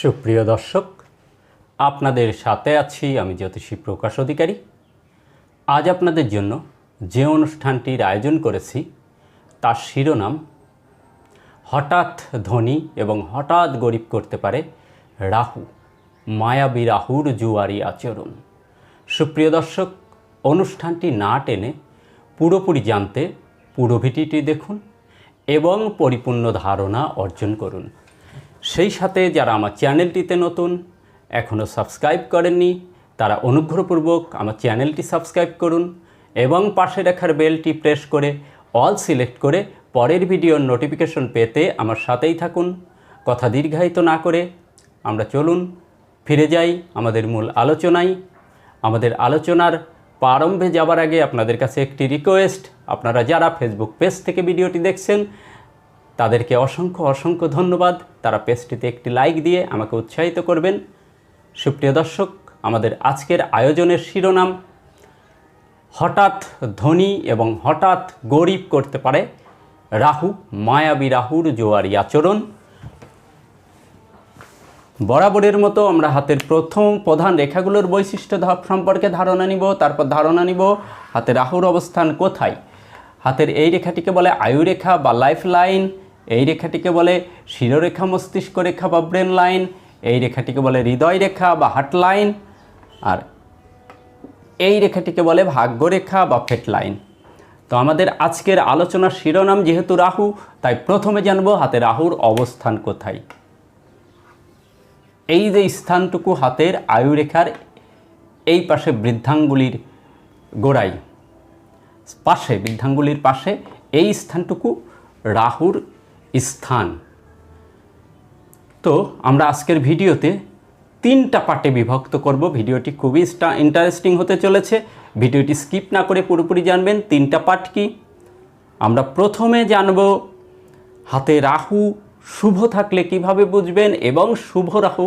সুপ্রিয় দর্শক, আপনাদের সাথে আছি আমি জ্যোতিষী প্রকাশ অধিকারী। আজ আপনাদের জন্য যে অনুষ্ঠানটির আয়োজন করেছি, তার শিরোনাম, হঠাৎ ধনী এবং হঠাৎ গরিব করতে পারে রাহু, মায়াবী রাহুর জুয়ারি আচরণ। সুপ্রিয় দর্শক, অনুষ্ঠানটি না টেনে পুরোপুরি জানতে পুরো ভিডিওটি দেখুন এবং পরিপূর্ণ ধারণা অর্জন করুন। সেই সাথে যারা আমার চ্যানেলটিতে নতুন এখনও সাবস্ক্রাইব করেননি, তারা অনুগ্রহপূর্বক আমার চ্যানেলটি সাবস্ক্রাইব করুন এবং পাশে রাখার বেলটি প্রেস করে অল সিলেক্ট করে পরের ভিডিওর নোটিফিকেশন পেতে আমার সাথেই থাকুন। কথা দীর্ঘায়িত না করে আমরা চলুন, ফিরে যাই আমাদের মূল আলোচনায়। আমাদের আলোচনার প্রারম্ভে যাবার আগে আপনাদের কাছে একটি রিকোয়েস্ট আপনারা যারা ফেসবুক পেজ থেকে ভিডিওটি দেখছেন তাদেরকে অসংখ্য অসংখ্য ধন্যবাদ। তারা পেজটিতে একটি লাইক দিয়ে আমাকে উৎসাহিত করবেন। সুপ্রিয় দর্শক, আমাদের আজকের আয়োজনের শিরোনাম, হঠাৎ ধনী এবং হঠাৎ গরিব করতে পারে রাহু, মায়াবী রাহুর জোয়ারি আচরণ। বরাবরের মতো আমরা হাতের প্রথম প্রধান রেখাগুলোর বৈশিষ্ট্য ধা- সম্পর্কে ধারণা নিব, তারপর ধারণা নিব হাতে রাহুর অবস্থান কোথায়। হাতের এই রেখাটিকে বলে আয়ু রেখা বা লাইফ লাইন এই রেখাটিকে বলে শিরোরেখা মস্তিষ্ক রেখা বা ব্রেন লাইন এই রেখাটিকে বলে হৃদয় রেখা বা হার্ট লাইন আর এই রেখাটিকে বলে ভাগ্যরেখা বা ফেট লাইন তো আমাদের আজকের আলোচনার শিরোনাম যেহেতু রাহু, তাই প্রথমে জানব হাতে রাহুর অবস্থান কোথায়। এই যে স্থানটুকু হাতের আয়ুরেখার এই পাশে বৃদ্ধাঙ্গুলির গোড়ায় পাশে, বৃদ্ধাঙ্গুলির পাশে এই স্থানটুকু রাহুর স্থান। তো আমরা আজকের ভিডিওতে তিনটা পার্টে বিভক্ত করব। ভিডিওটি খুবই ইন্টারেস্টিং হতে চলেছে। ভিডিওটি স্কিপ না করে পুরোপুরি জানবেন তিনটা পার্ট কি। আমরা প্রথমে জানব হাতে রাহু শুভ থাকলে কীভাবে বুঝবেন এবং শুভ রাহু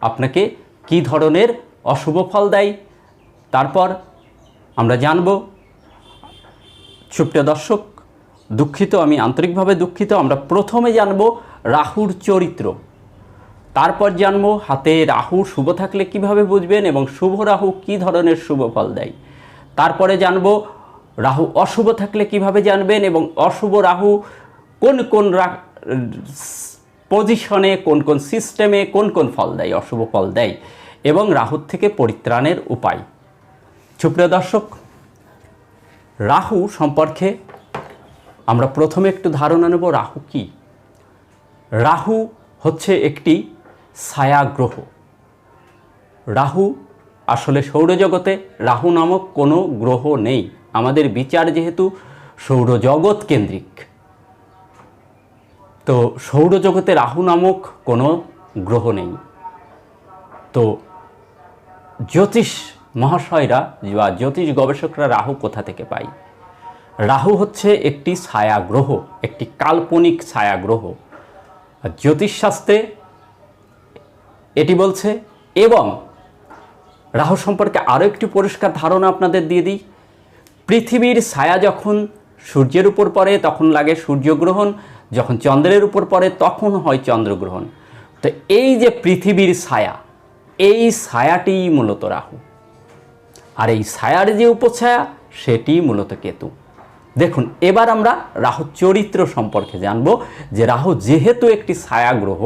আপনাকে কি ধরনের অশুভ ফল দেয়। তারপর আমরা জানব, সুপ্রিয় দর্শক দুঃখিত, আমি আন্তরিকভাবে দুঃখিত। আমরা প্রথমে জানব রাহুর চরিত্র। তারপর জানব হাতে রাহু শুভ থাকলে কীভাবে বুঝবেন এবং শুভ রাহু কি ধরনের শুভ ফল দেয়। তারপরে জানব রাহু অশুভ থাকলে কীভাবে জানবেন এবং অশুভ রাহু কোন কোন পজিশনে কোন কোন সিস্টেমে কোন কোন ফল দেয়, অশুভ ফল দেয় এবং রাহুর থেকে পরিত্রাণের উপায়। সুপ্রিয় দর্শক, রাহু সম্পর্কে আমরা প্রথমে একটু ধারণা নেব রাহু কি? রাহু হচ্ছে একটি ছায়া গ্রহ রাহু আসলে সৌরজগতে রাহু নামক কোনো গ্রহ নেই। আমাদের বিচার যেহেতু সৌরজগৎ কেন্দ্রিক। তো সৌরজগতে রাহু নামক কোনো গ্রহ নেই। তো জ্যোতিষ মহাশয়রা বা জ্যোতিষ গবেষকরা রাহু কোথা থেকে পায়? রাহু হচ্ছে একটি ছায়া গ্রহ একটি কাল্পনিক ছায়া গ্রহ আর জ্যোতিষশাস্ত্রে এটি বলছে, এবং রাহু সম্পর্কে আরও একটি পরিষ্কার ধারণা আপনাদের দিয়ে দিই। পৃথিবীর ছায়া যখন সূর্যের উপর পড়ে, তখন লাগে সূর্যগ্রহণ। যখন চন্দ্রের উপর পড়ে, তখন হয় চন্দ্রগ্রহণ। তো এই যে পৃথিবীর ছায়া, এই ছায়াটিই মূলত রাহু। আর এই ছায়ার যে উপছায়া, সেটি মূলত কেতু। দেখুন, এবার আমরা রাহু চরিত্র সম্পর্কে জানব যে রাহু যেহেতু একটি ছায়া গ্রহ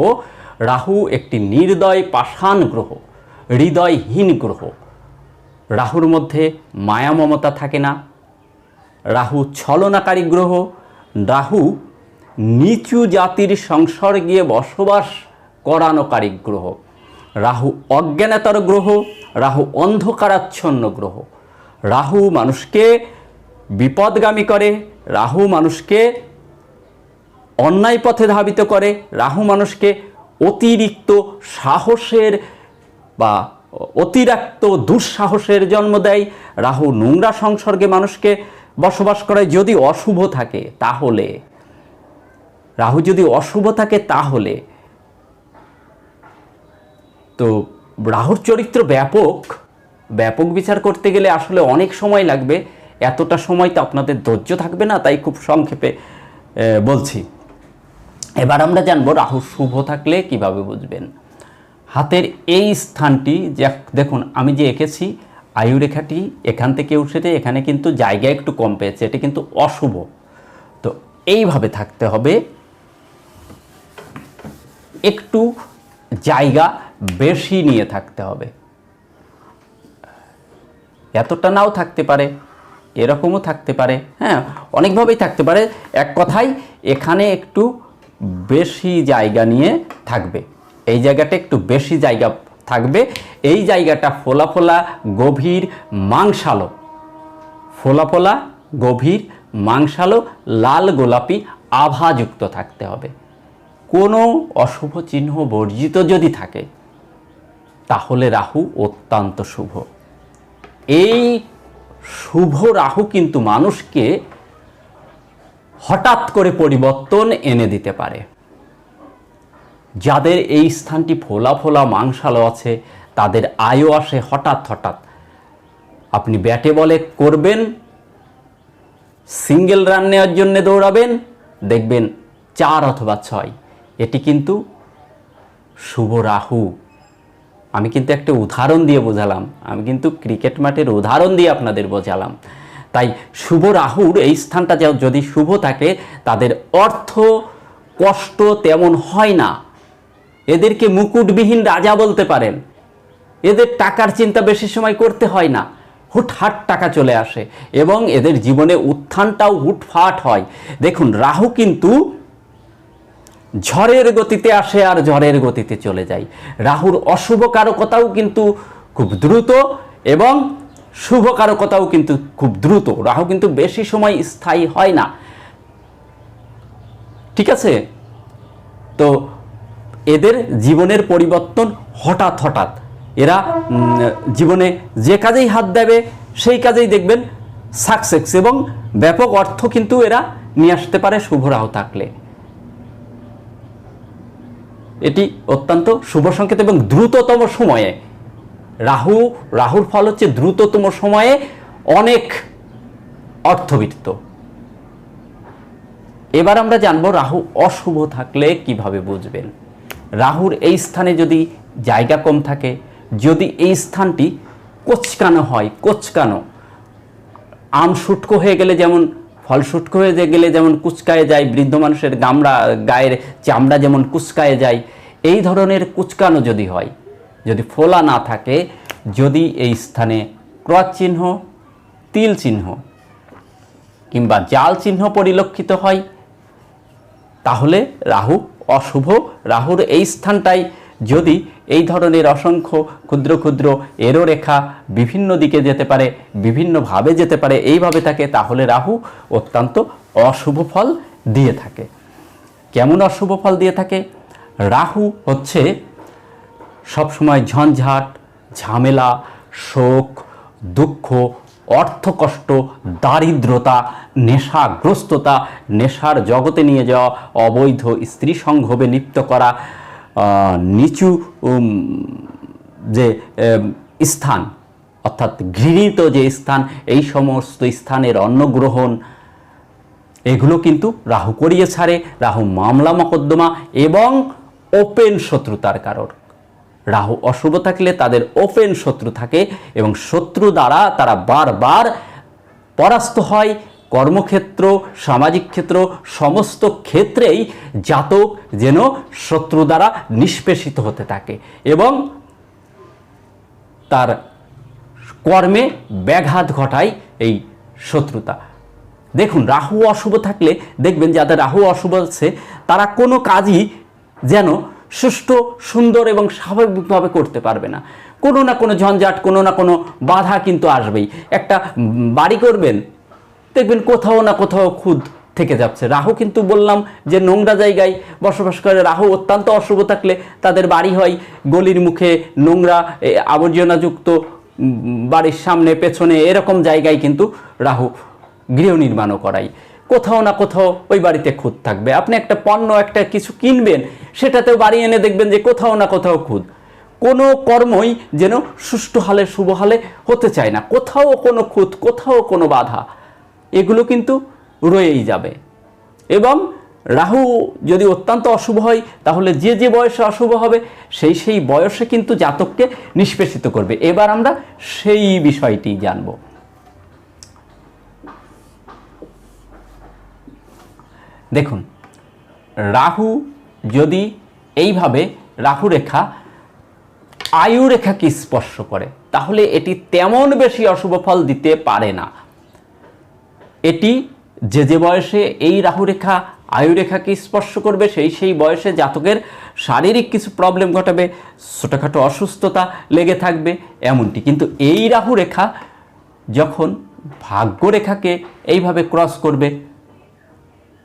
রাহু একটি নির্দয় পাষাণ গ্রহ, হৃদয়হীন গ্রহ। রাহুর মধ্যে মায়া মমতা থাকে না, রাহু ছলনাকারী গ্রহ, রাহু নিচু জাতির সংসর্গে বসবাস করানোকারী গ্রহ। রাহু অজ্ঞানতার গ্রহ, রাহু অন্ধকারাচ্ছন্ন গ্রহ। রাহু মানুষকে বিপদগামী করে, রাহু মানুষকে অন্যায় পথে ধাবিত করে, রাহু মানুষকে অতিরিক্ত সাহসের বা অতিরিক্ত দুঃসাহসের জন্ম দেয়, রাহু নোংরা সংসর্গে মানুষকে বসবাস করে যদি অশুভ থাকে তাহলে। রাহু যদি অশুভ থাকে তাহলে। তো রাহুর চরিত্র ব্যাপক ব্যাপক বিচার করতে গেলে আসলে অনেক সময় লাগবে। এতটা সময় তো আপনাদের ধৈর্য থাকবে না? তাই খুব সংক্ষেপে বলছি। এবার আমরা জানব রাহু শুভ থাকলে কীভাবে বুঝবেন? হাতের এই স্থানটি দেখুন, আমি যে এঁকেছি, আয়ুরেখাটি এখান থেকে উঠেছে, এখানে কিন্তু জায়গা একটু কম পেয়েছে, এটা কিন্তু অশুভ। তো এইভাবে থাকতে হবে। একটু জায়গা বেশি নিয়ে থাকতে হবে। এতটা নাও থাকতে পারে। এরকমও থাকতে পারে হ্যাঁ অনেকভাবেই থাকতে পারে। এক কথায়, এখানে একটু বেশি জায়গা নিয়ে থাকবে। এই জায়গাটা একটু বেশি জায়গা থাকবে। এই জায়গাটা ফোলা ফোলা গভীর মাংসালো। ফোলা ফোলা গভীর মাংসালো, লাল গোলাপি আভাযুক্ত থাকতে হবে। কোনো অশুভ চিহ্ন বর্জিত যদি থাকে, তাহলে রাহু অত্যন্ত শুভ। এই শুভ রাহু কিন্তু মানুষকে হঠাৎ করে পরিবর্তন এনে দিতে পারে। যাদের এই স্থানটি ফোলা ফোলা মাংসালো আছে, তাদের আয়ও আসে হঠাৎ হঠাৎ। আপনি ব্যাটে বলে করবেন, সিঙ্গেল রান নেওয়ার জন্য দৌড়াবেন, দেখবেন চার অথবা ছয়। এটি কিন্তু শুভ রাহু। আমি কিন্তু একটা উদাহরণ দিয়ে বোঝালাম। আমি কিন্তু ক্রিকেট মাঠের উদাহরণ দিয়ে আপনাদের বোঝালাম। তাই শুভ রাহুর এই স্থানটা যা- যদি শুভ থাকে, তাদের অর্থ, কষ্ট তেমন হয় না। এদেরকে মুকুটবিহীন রাজা বলতে পারেন। এদের টাকার চিন্তা বেশি সময় করতে হয় না। হুটহাট টাকা চলে আসে এবং এদের জীবনে উত্থানটাও হুটফাট হয়। দেখুন, রাহু কিন্তু ঝড়ের গতিতে আসে আর ঝড়ের গতিতে চলে যায়। রাহুর অশুভ কারকতাও কিন্তু খুব দ্রুত এবং শুভ কারকতাও কিন্তু খুব দ্রুত। রাহু কিন্তু বেশি সময় স্থায়ী হয় না। ঠিক আছে? তো এদের জীবনের পরিবর্তন হঠাৎ হঠাৎ। এরা জীবনে যে কাজেই হাত দেবে, সেই কাজেই দেখবেন সাকসেস এবং ব্যাপক অর্থ কিন্তু এরা নিয়ে আসতে পারে শুভ রাহু থাকলে। এটি অত্যন্ত শুভ সংকেত এবং দ্রুততম সময়ে। রাহু, রাহুর ফল হচ্ছে দ্রুততম সময়ে অনেক অর্থবিত্ত। এবার আমরা জানব রাহু অশুভ থাকলে কীভাবে বুঝবেন? রাহুর এই স্থানে যদি জায়গা কম থাকে, যদি এই স্থানটি কোচকানো হয়, কোচকানো, আম শুটকো হয়ে গেলে যেমন ফল শুটকো হয়ে যে গেলে যেমন কুচকায়ে যায়, বৃদ্ধ মানুষের গামড়া, গায়ের চামড়া যেমন কুচকায়ে যায়, এই ধরনের কুচকানো যদি হয়, যদি ফোলা না থাকে, যদি এই স্থানে ক্রস চিহ্ন, তিল চিহ্ন কিংবা জাল চিহ্ন পরিলক্ষিত হয়, তাহলে রাহু অশুভ। রাহুর এই স্থানটাই যদি এই ধরনের অসংখ্য ক্ষুদ্র ক্ষুদ্র এরো রেখা বিভিন্ন দিকে যেতে পারে, বিভিন্নভাবে যেতে পারে, এইভাবে থাকে, তাহলে রাহু অত্যন্ত অশুভ ফল দিয়ে থাকে। কেমন অশুভ ফল দিয়ে থাকে? রাহু হচ্ছে সবসময় ঝঞ্ঝাট, ঝামেলা, শোক, দুঃখ, অর্থকষ্ট, দারিদ্রতা, নেশাগ্রস্ততা, নেশার জগতে নিয়ে যাওয়া, অবৈধ স্ত্রী সংঘবে লিপ্ত করা নিচু যে স্থান, অর্থাৎ ঘৃণিত যে স্থান, এই সমস্ত স্থানের অন্নগ্রহণ, এগুলো কিন্তু রাহু করিয়ে ছাড়ে, রাহু মামলা মকদ্দমা এবং ওপেন শত্রুতার কারণ। রাহু অশুভ থাকলে তাদের ওপেন শত্রু থাকে এবং শত্রু দ্বারা তারা বারবার পরাস্ত হয় কর্মক্ষেত্র, সামাজিক ক্ষেত্র, সমস্ত ক্ষেত্রেই জাতক যেন শত্রু দ্বারা নিষ্পেষিত হতে থাকে এবং তার কর্মে ব্যাঘাত ঘটায় এই শত্রুতা। দেখুন, রাহু অশুভ থাকলে দেখবেন যাদের রাহু অশুভ আছে, তারা কোনো কাজই যেন সুষ্ঠু, সুন্দর এবং স্বাভাবিকভাবে করতে পারবে না। কোনো না কোনো ঝঞ্ঝাট, কোনো না কোনো বাধা কিন্তু আসবেই। একটা বাড়ি করবেন দেখবেন কোথাও না কোথাও খুদ থেকে যাচ্ছে। রাহু কিন্তু বললাম যে নোংরা জায়গায় বসবাস করে। রাহু অত্যন্ত অশুভ থাকলে তাদের বাড়ি হয় গলির মুখে নোংরা আবর্জনাযুক্ত বাড়ির সামনে, পেছনে এরকম জায়গায় কিন্তু রাহু গৃহ নির্মাণও করাই কোথাও না কোথাও ওই বাড়িতে খুদ থাকবে। আপনি একটা পণ্য, একটা কিছু কিনবেন, সেটাতেও বাড়ি এনে দেখবেন যে কোথাও না কোথাও খুদ। কোনো কর্মই যেন সুষ্ঠু হালে, শুভ হালে হতে চায় না। কোথাও কোনো খুঁত কোথাও কোনো বাধা। এগুলো কিন্তু রয়েই যাবে। এবং রাহু যদি অত্যন্ত অশুভ হয়, তাহলে যে যে বয়সে অশুভ হবে, সেই সেই বয়সে কিন্তু জাতককে নিষ্পেষিত করবে। এবার আমরা সেই বিষয়টি জানব। দেখুন, রাহু যদি এইভাবে রাহু রেখা আয়ু রেখাকে স্পর্শ করে, তাহলে এটি তেমন বেশি অশুভ ফল দিতে পারে না। এটি যে যে বয়সে এই রাহুরেখা, আয়ুরেখাকে স্পর্শ করবে, সেই সেই বয়সে জাতকের শারীরিক কিছু প্রবলেম ঘটাবে, ছোটোখাটো অসুস্থতা লেগে থাকবে, এমনটি। কিন্তু এই রাহুরেখা যখন ভাগ্যরেখাকে এইভাবে ক্রস করবে,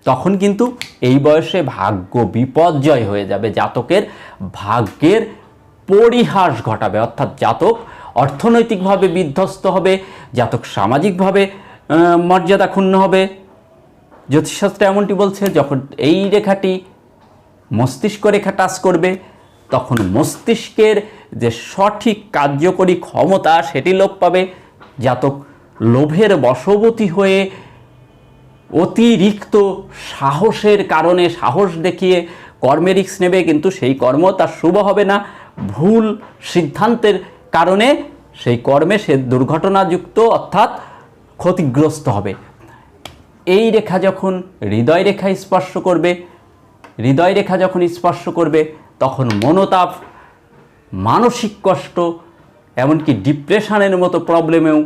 তখন কিন্তু এই বয়সে ভাগ্য বিপর্যয় হয়ে যাবে, জাতকের ভাগ্যের পরিহাস ঘটাবে। অর্থাৎ জাতক অর্থনৈতিকভাবে বিধ্বস্ত হবে, জাতক সামাজিকভাবে মর্যাদা ক্ষুণ্ণ হবে। জ্যোতিষশাস্ত্র এমনটি বলছে, যখন এই রেখাটি মস্তিষ্ক রেখা টাচ করবে, তখন মস্তিষ্কের যে সঠিক কার্যকরী ক্ষমতা, সেটি লোপ পাবে। জাতক লোভের বশবতী হয়ে অতিরিক্ত সাহসের কারণে সাহস দেখিয়ে কর্মে রিক্স নেবে, কিন্তু সেই কর্ম তার শুভ হবে না। ভুল সিদ্ধান্তের কারণে সেই কর্মে সে দুর্ঘটনাযুক্ত, অর্থাৎ ক্ষতিগ্রস্ত হবে। এই রেখা যখন হৃদয় রেখা স্পর্শ করবে, হৃদয় রেখা যখন স্পর্শ করবে, তখন মনোতাপ, মানসিক কষ্ট, এমনকি ডিপ্রেশনের মতো প্রবলেমেও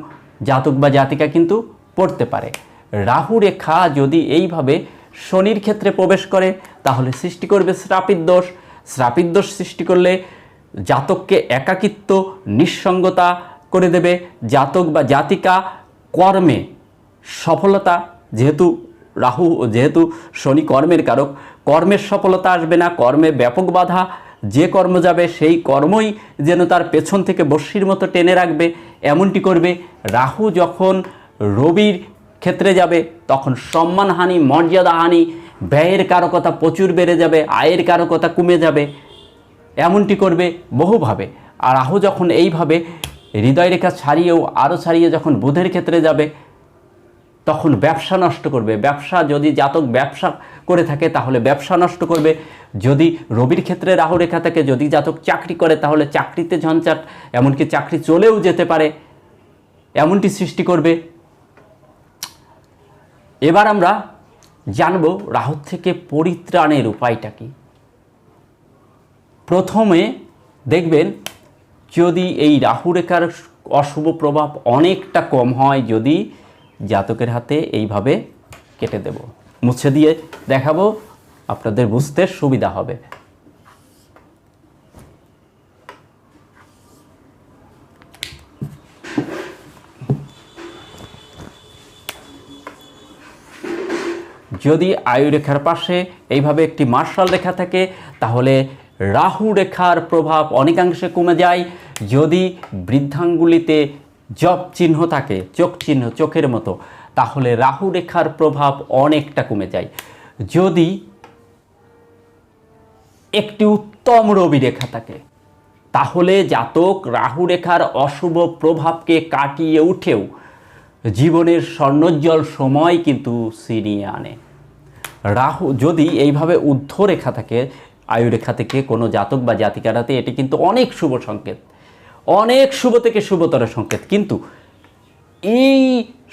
জাতক বা জাতিকা কিন্তু পড়তে পারে। রাহু রেখা যদি এইভাবে শনির ক্ষেত্রে প্রবেশ করে, তাহলে সৃষ্টি করবে শ্রাপিত দোষ। শ্রাপিত দোষ সৃষ্টি করলে জাতককে একাকিত্ব, নিঃসঙ্গতা করে দেবে। জাতক বা জাতিকা কর্মে সফলতা, যেহেতু রাহু, যেহেতু শনি কর্মের কারক, কর্মের সফলতা আসবে না, কর্মে ব্যাপক বাধা, যে কর্ম যাবে সেই কর্মই যেন তার পেছন থেকে বর্ষির মতো টেনে রাখবে, এমনটি করবে। রাহু যখন রবির ক্ষেত্রে যাবে, তখন সম্মানহানি, মর্যাদাহানি, ব্যয়ের কারকতা প্রচুর বেড়ে যাবে, আয়ের কারকতা কমে যাবে, এমনটি করবে বহুভাবে। আর রাহু যখন এইভাবে হৃদয় রেখা ছাড়িয়েও আরও ছাড়িয়ে যখন বুধের ক্ষেত্রে যাবে, তখন ব্যবসা নষ্ট করবে। ব্যবসা যদি জাতক ব্যবসা করে থাকে, তাহলে ব্যবসা নষ্ট করবে। যদি রবির ক্ষেত্রে রাহু রেখা থাকে যদি জাতক চাকরি করে, তাহলে চাকরিতে ঝঞ্ঝাট, এমনকি চাকরি চলেও যেতে পারে। এমনটি সৃষ্টি করবে। এবার আমরা জানব রাহু থেকে পরিত্রাণের উপায়টা কি। প্রথমে দেখবেন যদি এই রাহু রেখার অশুভ প্রভাব অনেকটা কম হয়, যদি জাতকের হাতে এইভাবে কেটে দেব। মুছে দিয়ে দেখাবো, আপনাদের বুঝতে সুবিধা হবে। যদি আয়ু রেখার পাশে এইভাবে একটি মার্শাল রেখা থাকে, তাহলে রাহু রেখার প্রভাব অনেকাংশে কমে যায়। যদি বৃদ্ধাঙ্গুলিতে জপ চিহ্ন থাকে, চোখ চিহ্ন চোখের মতো, তাহলে রাহু রেখার প্রভাব অনেকটা কমে যায়। যদি একটি উত্তম রবি রেখা থাকে, তাহলে জাতক রাহু রেখার অশুভ প্রভাবকে কাটিয়ে উঠেও জীবনের স্বর্ণোজ্জ্বল সময় কিন্তু ছিনিয়ে আনে। রাহু, যদি এইভাবে ঊর্ধ্ব রেখা থাকে আয়ুরেখা থেকে কোনো জাতক বা জাতিকারাতে এটি কিন্তু অনেক শুভ সংকেত। অনেক শুভ থেকে শুভতর সংকেত। কিন্তু এই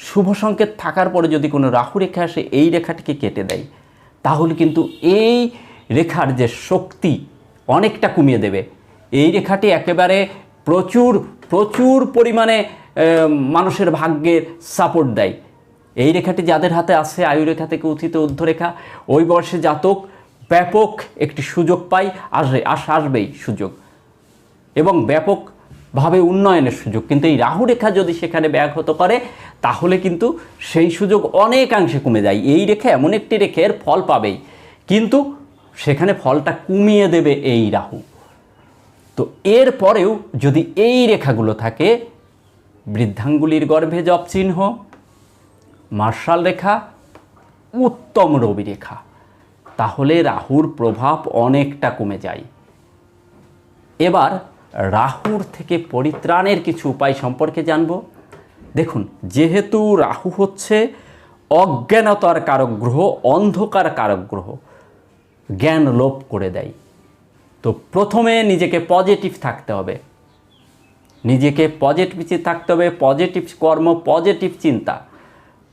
শুভ সংকেত থাকার পরে যদি কোনো রাহু রেখা আসে, এই রেখাটিকে কেটে দেয়, তাহলে কিন্তু এই রেখার যে শক্তি অনেকটা কমিয়ে দেবে। এই রেখাটি একেবারে প্রচুর প্রচুর পরিমাণে মানুষের ভাগ্যের সাপোর্ট দেয়। এই রেখাটি যাদের হাতে আছে আয়ু রেখা থেকে উত্থিত ঊর্ধ্বরেখা ওই বর্ষে জাতক ব্যাপক একটি সুযোগ পাই আসবে আস, আসবেই সুযোগ। এবং ব্যাপকভাবে উন্নয়নের সুযোগ। কিন্তু এই রাহু রেখা যদি সেখানে ব্যাঘত করে, তাহলে কিন্তু সেই সুযোগ অনেকাংশে কমে যায়। এই রেখা এমন একটি রেখের ফল পাবেই। কিন্তু সেখানে ফলটা কমিয়ে দেবে এই রাহু। তো এর পরেও যদি এই রেখাগুলো থাকে, বৃদ্ধাঙ্গুলির গর্ভে জপ চিহ্ন, মার্শাল রেখা, উত্তম রবি রেখা। তাহলে রাহুর প্রভাব অনেকটা কমে যায়। এবার রাহুর থেকে পরিত্রাণের কিছু উপায় সম্পর্কে জানব। দেখুন, যেহেতু রাহু হচ্ছে অজ্ঞানতার কারক গ্রহ, অন্ধকার কারক গ্রহ, জ্ঞান লোপ করে দেয়। তো প্রথমে নিজেকে পজিটিভ থাকতে হবে। নিজেকে পজিটিভ থাকতে হবে পজিটিভ কর্ম পজিটিভ চিন্তা।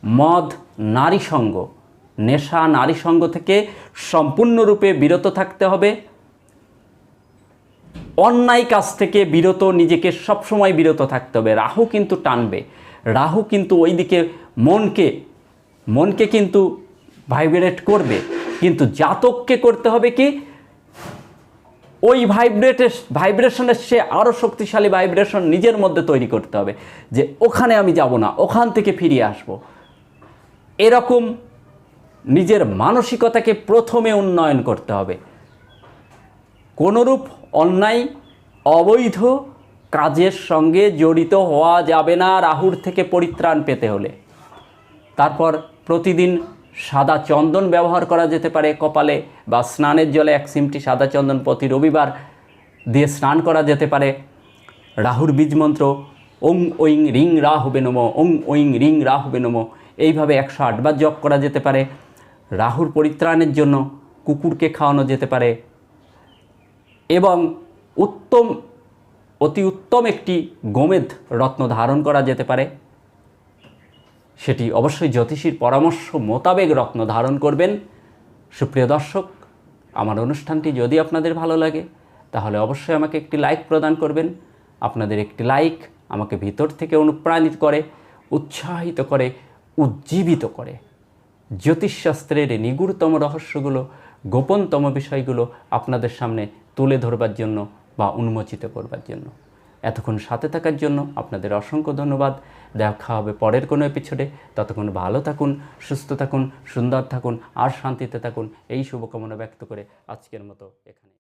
মদ, নারী সঙ্গ নেশা নারী সঙ্গ থেকে সম্পূর্ণরূপে বিরত থাকতে হবে। অন্যায় কাজ থেকে বিরত, নিজেকে সবসময় বিরত থাকতে হবে। রাহু কিন্তু টানবে। রাহু কিন্তু ওইদিকে মনকে মনকে কিন্তু ভাইব্রেট করবে। কিন্তু জাতককে করতে হবে কি? ওই ভাইব্রেটের ভাইব্রেশনের সে আরও শক্তিশালী ভাইব্রেশন নিজের মধ্যে তৈরি করতে হবে। যে ওখানে আমি যাব না, ওখান থেকে ফিরিয়ে আসব। এরকম নিজের মানসিকতাকে প্রথমে উন্নয়ন করতে হবে। কোনোরূপ অন্যায়, অবৈধ কাজের সঙ্গে জড়িত হওয়া যাবে না রাহুর থেকে পরিত্রাণ পেতে হলে। তারপর প্রতিদিন সাদা চন্দন ব্যবহার করা যেতে পারে কপালে বা স্নানের জলে এক সিমটি সাদা চন্দন প্রতি রবিবার দিয়ে স্নান করা যেতে পারে। রাহুর বীজ মন্ত্র, ওং ওইং রিং রা হবে নম, ওং ওইং রিং রা হবে নম, এইভাবে একশো আটবার জপ করা যেতে পারে। রাহুর পরিত্রাণের জন্য কুকুরকে খাওয়ানো যেতে পারে। এবং উত্তম, অতি উত্তম একটি গোমেদ রত্ন ধারণ করা যেতে পারে। সেটি অবশ্যই জ্যোতিষীর পরামর্শ মোতাবেক রত্ন ধারণ করবেন। সুপ্রিয় দর্শক, আমার অনুষ্ঠানটি যদি আপনাদের ভালো লাগে, তাহলে অবশ্যই আমাকে একটি লাইক প্রদান করবেন। আপনাদের একটি লাইক আমাকে ভিতর থেকে অনুপ্রাণিত করে, উৎসাহিত করে, উজ্জীবিত করে। জ্যোতিষশাস্ত্রের নিগুড়তম রহস্যগুলো, গোপনতম বিষয়গুলো আপনাদের সামনে তুলে ধরবার জন্য বা উন্মোচিত করবার জন্য। এতক্ষণ সাথে থাকার জন্য আপনাদের অসংখ্য ধন্যবাদ। দেখা হবে পরের কোনো এপিসোডে ততক্ষণ ভালো থাকুন, সুস্থ থাকুন, সুন্দর থাকুন, আর শান্তিতে থাকুন। এই শুভকামনা ব্যক্ত করে আজকের মতো এখানে।